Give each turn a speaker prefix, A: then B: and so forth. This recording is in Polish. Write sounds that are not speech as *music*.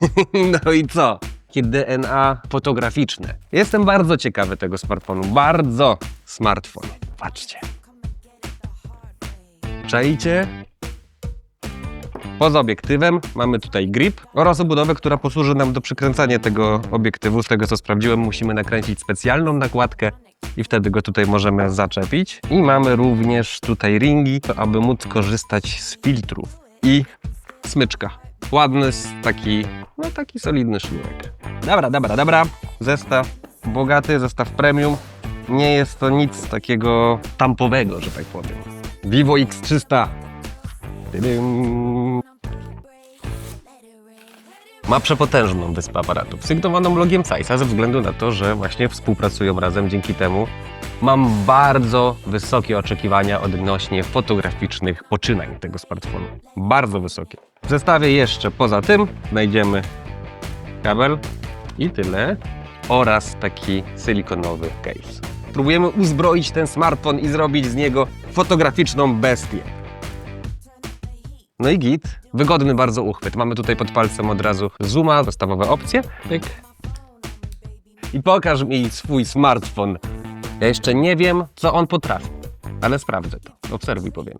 A: *laughs* No i co? Takie DNA fotograficzne. Jestem bardzo ciekawy tego smartfonu. Bardzo smartfon. Patrzcie. Czajcie? Poza obiektywem mamy tutaj grip oraz obudowę, która posłuży nam do przykręcania tego obiektywu. Z tego co sprawdziłem, musimy nakręcić specjalną nakładkę i wtedy go tutaj możemy zaczepić. I mamy również tutaj ringi, aby móc korzystać z filtrów i smyczka. Ładny, taki, no taki solidny sznurek. Dobra, dobra, dobra. Zestaw bogaty, zestaw premium. Nie jest to nic takiego tampowego, że tak powiem. Vivo X300. Tydym. Ma przepotężną wyspę aparatów, sygnowaną logiem Zeissa ze względu na to, że właśnie współpracują razem. Dzięki temu mam bardzo wysokie oczekiwania odnośnie fotograficznych poczynań tego smartfonu. Bardzo wysokie. W zestawie jeszcze poza tym znajdziemy kabel i tyle oraz taki silikonowy case. Próbujemy uzbroić ten smartfon i zrobić z niego fotograficzną bestię. No i git. Wygodny bardzo uchwyt. Mamy tutaj pod palcem od razu zooma, podstawowe opcje. Pyk. I pokaż mi swój smartfon. Ja jeszcze nie wiem, co on potrafi, ale sprawdzę to. Obserwuj, powiem.